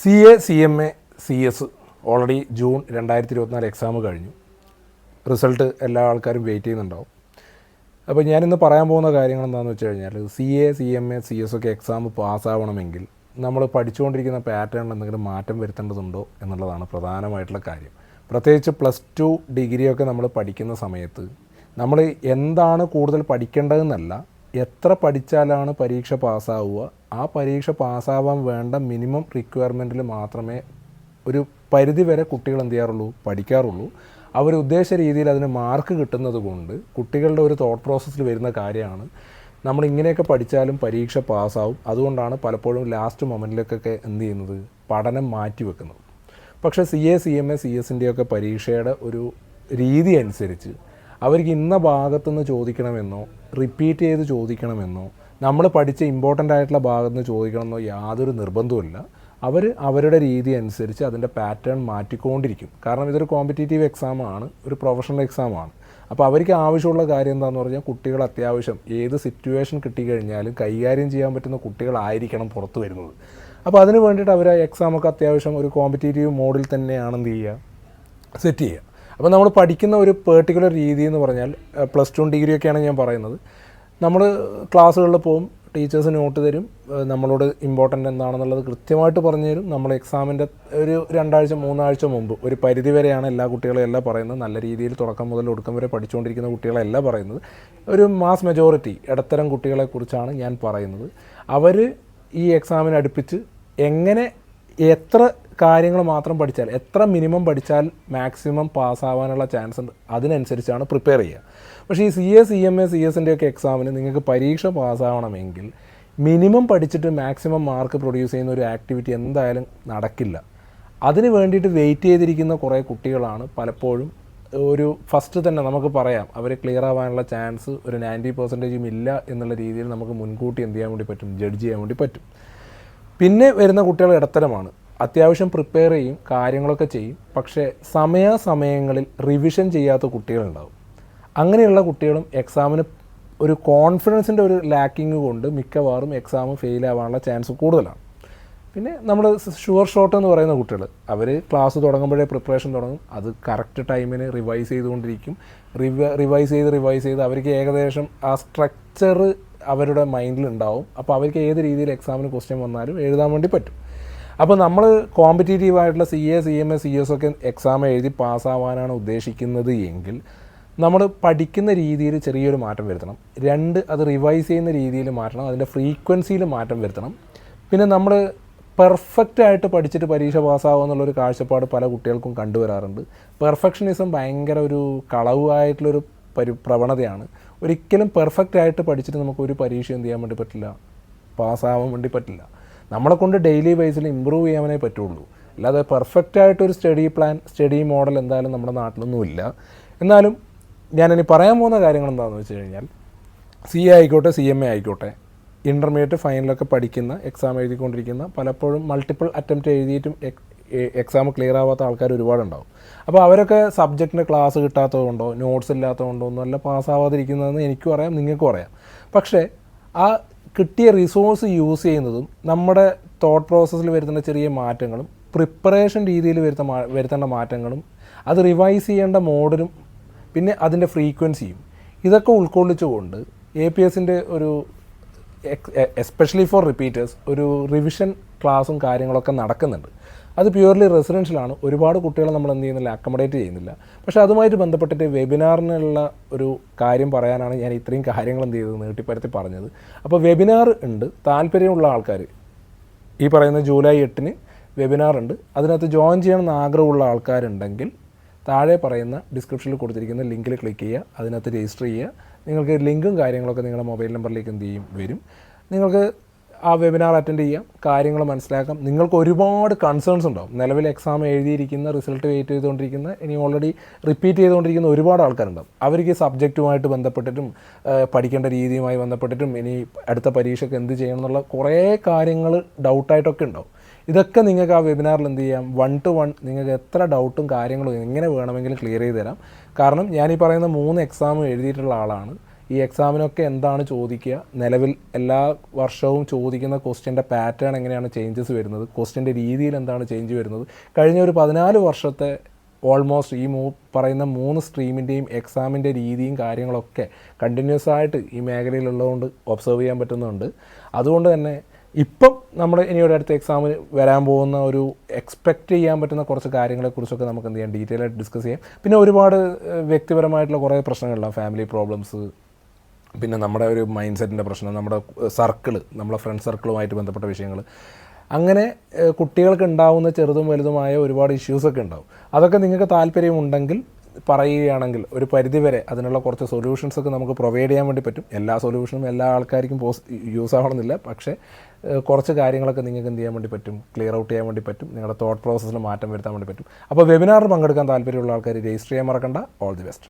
C A C M A C S already June രണ്ടായിരത്തി ഇരുപത്തിനാല് exam കഴിഞ്ഞു. Result എല്ലാ ആൾക്കാരും വെയിറ്റ് ചെയ്യുന്നുണ്ടാവും. അപ്പോൾ ഞാനിന്ന് പറയാൻ പോകുന്ന കാര്യങ്ങൾ എന്താണെന്ന് വെച്ച് കഴിഞ്ഞാൽ C A C M A C S ഒക്കെ എക്സാം പാസ്സാവണമെങ്കിൽ നമ്മൾ പഠിച്ചുകൊണ്ടിരിക്കുന്ന പാറ്റേണിൽ എന്തെങ്കിലും മാറ്റം വരുത്തേണ്ടതുണ്ടോ എന്നുള്ളതാണ് പ്രധാനമായിട്ടുള്ള കാര്യം. പ്രത്യേകിച്ച് പ്ലസ് ടു ഡിഗ്രിയൊക്കെ നമ്മൾ പഠിക്കുന്ന സമയത്ത് നമ്മൾ എന്താണ് കൂടുതൽ പഠിക്കേണ്ടതെന്നല്ല എത്ര പഠിച്ചാലാണ് പരീക്ഷ പാസ്സാവുക ആ പരീക്ഷ പാസ്സാവാൻ വേണ്ട മിനിമം റിക്വയർമെന്റിൽ മാത്രമേ ഒരു പരിധി വരെ കുട്ടികൾ എന്ത് ചെയ്യാറുള്ളൂ? പഠിക്കാറുള്ളൂ. അവർ ഉദ്ദേശ രീതിയിൽ അതിന് മാർക്ക് കിട്ടുന്നത് കൊണ്ട് കുട്ടികളുടെ ഒരു തോട്ട് പ്രോസസ്സിൽ വരുന്ന കാര്യമാണ്. നമ്മൾ ഇങ്ങനെയൊക്കെ പഠിച്ചാലും പരീക്ഷ പാസ്സാവും. അതുകൊണ്ടാണ് പലപ്പോഴും ലാസ്റ്റ് മൊമെന്റിലേക്കൊക്കെ എന്ത് ചെയ്യുന്നത്? പഠനം മാറ്റി വെക്കുന്നത്. പക്ഷേ C A C M A C എസിന്റെയൊക്കെ പരീക്ഷയുടെ ഒരു രീതി അനുസരിച്ച് അവർക്ക് ഇന്ന ഭാഗത്തുനിന്ന് ചോദിക്കണമെന്നോ റിപ്പീറ്റ് ചെയ്ത് ചോദിക്കണമെന്നോ നമ്മൾ പഠിച്ച ഇമ്പോർട്ടന്റ് ആയിട്ടുള്ള ഭാഗത്ത് നിന്ന് ചോദിക്കണമെന്നോ യാതൊരു നിർബന്ധവുമില്ല അവർ അവരുടെ രീതി അനുസരിച്ച് അതിന്റെ പാറ്റേൺ മാറ്റിക്കൊണ്ടിരിക്കും. കാരണം ഇതൊരു കോമ്പറ്റേറ്റീവ് എക്സാമാണ് ഒരു പ്രൊഫഷണൽ എക്സാമാണ് അപ്പോൾ അവർക്ക് ആവശ്യമുള്ള കാര്യം എന്താണെന്ന് പറഞ്ഞാൽ കുട്ടികൾ അത്യാവശ്യം ഏത് സിറ്റുവേഷൻ കിട്ടിക്കഴിഞ്ഞാലും കൈകാര്യം ചെയ്യാൻ പറ്റുന്ന കുട്ടികളായിരിക്കണം പുറത്തു വരുന്നത്. അപ്പോൾ അതിന് വേണ്ടിയിട്ട് അവർ എക്സാമൊക്കെ അത്യാവശ്യം ഒരു കോമ്പറ്റേറ്റീവ് മോഡിൽ തന്നെയാണ് എന്ത് ചെയ്യുക? സെറ്റ് ചെയ്യുക. അപ്പോൾ നമ്മൾ പഠിക്കുന്ന ഒരു പേർട്ടിക്കുലർ രീതി എന്ന് പറഞ്ഞാൽ പ്ലസ് ടു ഡിഗ്രി ഒക്കെയാണ് ഞാൻ പറയുന്നത്. നമ്മൾ ക്ലാസ്സുകളിൽ പോകും ടീച്ചേഴ്സ് നോട്ട് തരും നമ്മളോട് ഇമ്പോർട്ടന്റ് എന്താണെന്നുള്ളത് കൃത്യമായിട്ട് പറഞ്ഞു തരും. നമ്മൾ എക്സാമിന്റെ ഒരു രണ്ടാഴ്ച മൂന്നാഴ്ച മുമ്പ് ഒരു പരിധി വരെയാണ് എല്ലാ കുട്ടികളെയും എല്ലാം പറയുന്നത്. നല്ല രീതിയിൽ തുടക്കം മുതൽ ഒടുക്കം വരെ പഠിച്ചുകൊണ്ടിരിക്കുന്ന കുട്ടികളെല്ലാം പറയുന്നത്. ഒരു മാസ് മെജോറിറ്റി ഇടത്തരം കുട്ടികളെക്കുറിച്ചാണ് ഞാൻ പറയുന്നത്. അവർ ഈ എക്സാമിന് അടുപ്പിച്ച് എങ്ങനെ എത്ര കാര്യങ്ങൾ മാത്രം പഠിച്ചാൽ എത്ര മിനിമം പഠിച്ചാൽ മാക്സിമം പാസ്സാവാനുള്ള ചാൻസ് ഉണ്ട്. അതിനനുസരിച്ചാണ് പ്രിപ്പയർ ചെയ്യുക. പക്ഷേ ഈ C A C M A C എസിന്റെ ഒക്കെ എക്സാമിന് നിങ്ങൾക്ക് പരീക്ഷ പാസ്സാവണമെങ്കിൽ മിനിമം പഠിച്ചിട്ട് മാക്സിമം മാർക്ക് പ്രൊഡ്യൂസ് ചെയ്യുന്ന ഒരു ആക്ടിവിറ്റി എന്തായാലും നടക്കില്ല. അതിന് വേണ്ടിയിട്ട് വെയിറ്റ് ചെയ്തിരിക്കുന്ന കുറേ കുട്ടികളാണ് പലപ്പോഴും ഒരു ഫസ്റ്റ് തന്നെ നമുക്ക് പറയാം അവർ ക്ലിയർ ആവാനുള്ള ചാൻസ് ഒരു നയന്റി പെർസെന്റേജും ഇല്ല എന്നുള്ള രീതിയിൽ നമുക്ക് മുൻകൂട്ടി എന്ത് ചെയ്യാൻ വേണ്ടി പറ്റും? ജഡ്ജ് ചെയ്യാൻ വേണ്ടി പറ്റും. പിന്നെ വരുന്ന കുട്ടികൾ ഇടത്തരമാണ്. അത്യാവശ്യം പ്രിപ്പയർ ചെയ്യും കാര്യങ്ങളൊക്കെ ചെയ്യും. പക്ഷേ സമയാസമയങ്ങളിൽ റിവിഷൻ ചെയ്യാത്ത കുട്ടികളുണ്ടാവും. അങ്ങനെയുള്ള കുട്ടികളും എക്സാമിന് ഒരു കോൺഫിഡൻസിന്റെ ഒരു ലാക്കിങ് കൊണ്ട് മിക്കവാറും എക്സാം ഫെയിൽ ആവാനുള്ള ചാൻസ് കൂടുതലാണ്. പിന്നെ നമ്മൾ ഷുവർ ഷോട്ട് എന്ന് പറയുന്ന കുട്ടികൾ അവർ ക്ലാസ് തുടങ്ങുമ്പോഴേ പ്രിപ്പറേഷൻ തുടങ്ങും. അത് കറക്റ്റ് ടൈമിന് റിവൈസ് ചെയ്തുകൊണ്ടിരിക്കും. റിവ റിവൈസ് ചെയ്ത് റിവൈസ് ചെയ്ത് അവർക്ക് ഏകദേശം ആ സ്ട്രക്ചർ അവരുടെ മൈൻഡിൽ ഉണ്ടാവും. അപ്പോൾ അവർക്ക് ഏത് രീതിയിൽ എക്സാമിന് ക്വസ്റ്റ്യൻ വന്നാലും എഴുതാൻ വേണ്ടി പറ്റും. അപ്പോൾ നമ്മൾ കോമ്പറ്റേറ്റീവ് ആയിട്ടുള്ള C A C M A C S ഒക്കെ എക്സാം എഴുതി പാസ്സാവാനാണ് ഉദ്ദേശിക്കുന്നത് എങ്കിൽ നമ്മൾ പഠിക്കുന്ന രീതിയിൽ ചെറിയൊരു മാറ്റം വരുത്തണം. രണ്ട് അത് റിവൈസ് ചെയ്യുന്ന രീതിയിൽ മാറ്റണം. അതിന്റെ ഫ്രീക്വൻസിയിൽ മാറ്റം വരുത്തണം. പിന്നെ നമ്മൾ പെർഫെക്റ്റ് ആയിട്ട് പഠിച്ചിട്ട് പരീക്ഷ പാസ്സാവുക എന്നുള്ളൊരു കാഴ്ചപ്പാട് പല കുട്ടികൾക്കും കണ്ടുവരാറുണ്ട് പെർഫെക്ഷനിസം ഭയങ്കര ഒരു കളവായിട്ടുള്ളൊരു പരി പ്രവണതയാണ്. ഒരിക്കലും പെർഫെക്റ്റ് ആയിട്ട് പഠിച്ചിട്ട് നമുക്ക് ഒരു പരീക്ഷ എന്ത് ചെയ്യാൻ വേണ്ടി പറ്റില്ല? പാസ്സാവാൻ വേണ്ടി പറ്റില്ല. നമ്മളെ കൊണ്ട് ഡെയിലി ബേസിൽ ഇമ്പ്രൂവ് ചെയ്യാനേ പറ്റുള്ളൂ. അല്ലാതെ പെർഫെക്റ്റ് ആയിട്ടൊരു സ്റ്റഡി പ്ലാൻ സ്റ്റഡി മോഡൽ എന്തായാലും നമ്മുടെ നാട്ടിലൊന്നും ഇല്ല. എന്നാലും ഞാനിനി പറയാൻ പോകുന്ന കാര്യങ്ങൾ എന്താണെന്ന് വെച്ച് കഴിഞ്ഞാൽ സി എ ആയിക്കോട്ടെ സി എം എ ആയിക്കോട്ടെ ഇന്റർമീഡിയറ്റ് ഫൈനലൊക്കെ പഠിക്കുന്ന എക്സാം എഴുതിക്കൊണ്ടിരിക്കുന്ന പലപ്പോഴും മൾട്ടിപ്പിൾ അറ്റംപ്റ്റ് എഴുതിയിട്ടും എക്സാം ക്ലിയർ ആവാത്ത ആൾക്കാർ ഒരുപാടുണ്ടാവും. അപ്പോൾ അവരൊക്കെ സബ്ജക്റ്റിന് ക്ലാസ് കിട്ടാത്തതുകൊണ്ടോ നോട്ട്സ് ഇല്ലാത്തതുകൊണ്ടോ ഒന്നുമല്ല പാസ്സാവാതിരിക്കുന്നതെന്ന് എനിക്കും അറിയാം നിങ്ങൾക്കും അറിയാം. പക്ഷേ ആ കിട്ടിയ റിസോഴ്സ് യൂസ് ചെയ്യുന്നതും നമ്മുടെ തോട്ട് പ്രോസസ്സിൽ വരുത്തുന്ന ചെറിയ മാറ്റങ്ങളും പ്രിപ്പറേഷൻ രീതിയിൽ വരുത്ത വരുത്തേണ്ട മാറ്റങ്ങളും അത് റിവൈസ് ചെയ്യേണ്ട മോഡലും പിന്നെ അതിന്റെ ഫ്രീക്വൻസിയും ഇതൊക്കെ ഉൾക്കൊള്ളിച്ചുകൊണ്ട് എ പി എസിന്റെ ഒരു എസ്പെഷ്യലി ഫോർ റിപ്പീറ്റേഴ്സ് ഒരു റിവിഷൻ ക്ലാസും കാര്യങ്ങളൊക്കെ നടക്കുന്നുണ്ട്. അത് പ്യുവർലി റെസിഡൻഷ്യലാണ് ഒരുപാട് കുട്ടികളെ നമ്മൾ എന്ത് ചെയ്യുന്നില്ല അക്കമഡേറ്റ് ചെയ്യുന്നില്ല. പക്ഷേ അതുമായിട്ട് ബന്ധപ്പെട്ടിട്ട് വെബിനാറിനുള്ള ഒരു കാര്യം പറയാനാണ് ഞാൻ ഇത്രയും കാര്യങ്ങൾ എന്ത് ചെയ്തത് നീട്ടിപ്പരത്തി പറഞ്ഞത്. അപ്പോൾ വെബിനാർ ഉണ്ട്. താല്പര്യമുള്ള ആൾക്കാർ ഈ പറയുന്ന ജൂലൈ എട്ടിന് വെബിനാർ ഉണ്ട്. അതിനകത്ത് ജോയിൻ ചെയ്യണമെന്ന് ആഗ്രഹമുള്ള ആൾക്കാരുണ്ടെങ്കിൽ താഴെ പറയുന്ന ഡിസ്ക്രിപ്ഷനിൽ കൊടുത്തിരിക്കുന്ന ലിങ്കിൽ ക്ലിക്ക് ചെയ്യുക. അതിനകത്ത് രജിസ്റ്റർ ചെയ്യുക. നിങ്ങൾക്ക് ലിങ്കും കാര്യങ്ങളൊക്കെ നിങ്ങളുടെ മൊബൈൽ നമ്പറിലേക്ക് എന്ത് ചെയ്യും? വരും. നിങ്ങൾക്ക് ആ വെബിനാർ അറ്റൻഡ് ചെയ്യാം. കാര്യങ്ങൾ മനസ്സിലാക്കാം. നിങ്ങൾക്ക് ഒരുപാട് കൺസേൺസ് ഉണ്ടാവും. നിലവിൽ എക്സാം എഴുതിയിരിക്കുന്ന റിസൾട്ട് വെയിറ്റ് ചെയ്തുകൊണ്ടിരിക്കുന്ന ഇനി ഓൾറെഡി റിപ്പീറ്റ് ചെയ്തുകൊണ്ടിരിക്കുന്ന ഒരുപാട് ആൾക്കാരുണ്ടാവും. അവർക്ക് സബ്ജക്റ്റുമായിട്ട് ബന്ധപ്പെട്ടിട്ടും പഠിക്കേണ്ട രീതിയുമായി ബന്ധപ്പെട്ടിട്ടും ഇനി അടുത്ത പരീക്ഷയ്ക്ക് എന്ത് ചെയ്യണം എന്നുള്ള കുറേ കാര്യങ്ങൾ ഡൗട്ടായിട്ടൊക്കെ ഉണ്ടാവും. ഇതൊക്കെ നിങ്ങൾക്ക് ആ വെബിനാറിൽ എന്ത് ചെയ്യാം? വൺ ടു വൺ നിങ്ങൾക്ക് എത്ര ഡൗട്ടും കാര്യങ്ങളും എങ്ങനെ വേണമെങ്കിലും ക്ലിയർ ചെയ്ത് തരാം. കാരണം ഞാൻ ഈ പറയുന്ന മൂന്ന് എക്സാം എഴുതിയിട്ടുള്ള ആളാണ്. ഈ എക്സാമിനൊക്കെ എന്താണ് ചോദിക്കുക? നിലവിൽ എല്ലാ വർഷവും ചോദിക്കുന്ന ക്വസ്റ്റ്യന്റെ പാറ്റേൺ എങ്ങനെയാണ് ചേഞ്ചസ് വരുന്നത്? ക്വസ്റ്റ്യന്റെ രീതിയിൽ എന്താണ് ചേഞ്ച് വരുന്നത്? കഴിഞ്ഞ ഒരു പതിനാല് വർഷത്തെ ഓൾമോസ്റ്റ് ഈ മൂ പറയുന്ന മൂന്ന് സ്ട്രീമിന്റെയും എക്സാമിന്റെ രീതിയും കാര്യങ്ങളൊക്കെ കണ്ടിന്യൂസ് ആയിട്ട് ഈ മേഖലയിലുള്ളതുകൊണ്ട് ഒബ്സർവ് ചെയ്യാൻ പറ്റുന്നുണ്ട്. അതുകൊണ്ട് തന്നെ ഇപ്പം നമ്മൾ ഇനി ഒരു അടുത്ത എക്സാമിന് വരാൻ പോകുന്ന ഒരു എക്സ്പെക്റ്റ് ചെയ്യാൻ പറ്റുന്ന കുറച്ച് കാര്യങ്ങളെക്കുറിച്ചൊക്കെ നമുക്ക് എന്ത് ചെയ്യാം? ഡീറ്റെയിൽ ആയിട്ട് ഡിസ്കസ് ചെയ്യാം. പിന്നെ ഒരുപാട് വ്യക്തിപരമായിട്ടുള്ള കുറേ പ്രശ്നങ്ങളുണ്ടാവും ഫാമിലി പ്രോബ്ലംസ് പിന്നെ നമ്മുടെ ഒരു മൈൻഡ് സെറ്റിന്റെ പ്രശ്നം നമ്മുടെ സർക്കിൾ നമ്മുടെ ഫ്രണ്ട് സർക്കിളുമായിട്ട് ബന്ധപ്പെട്ട വിഷയങ്ങൾ അങ്ങനെ കുട്ടികൾക്ക് ഉണ്ടാവുന്ന ചെറുതും വലുതുമായ ഒരുപാട് ഇഷ്യൂസൊക്കെ ഉണ്ടാവും. അതൊക്കെ നിങ്ങൾക്ക് താല്പര്യമുണ്ടെങ്കിൽ പറയുകയാണെങ്കിൽ ഒരു പരിധിവരെ അതിനുള്ള കുറച്ച് സൊല്യൂഷൻസ് ഒക്കെ നമുക്ക് പ്രൊവൈഡ് ചെയ്യാൻ വേണ്ടി പറ്റും. എല്ലാ സൊല്യൂഷനും എല്ലാ ആൾക്കാർക്കും പോസ് യൂസ് ആവണമെന്നില്ല. പക്ഷേ കുറച്ച് കാര്യങ്ങളൊക്കെ നിങ്ങൾക്ക് എന്ത് ചെയ്യാൻ വേണ്ടി പറ്റും? ക്ലിയർ ഔട്ട് ചെയ്യാൻ വേണ്ടി പറ്റും. നിങ്ങളുടെ തോട്ട് പ്രോസസ്സിൽ മാറ്റം വരുത്താൻ വേണ്ടി പറ്റും. അപ്പോൾ വെബിനാറിൽ പങ്കെടുക്കാൻ താല്പര്യമുള്ള ആൾക്കാർ രജിസ്റ്റർ ചെയ്യാൻ മറക്കണ്ട. All the best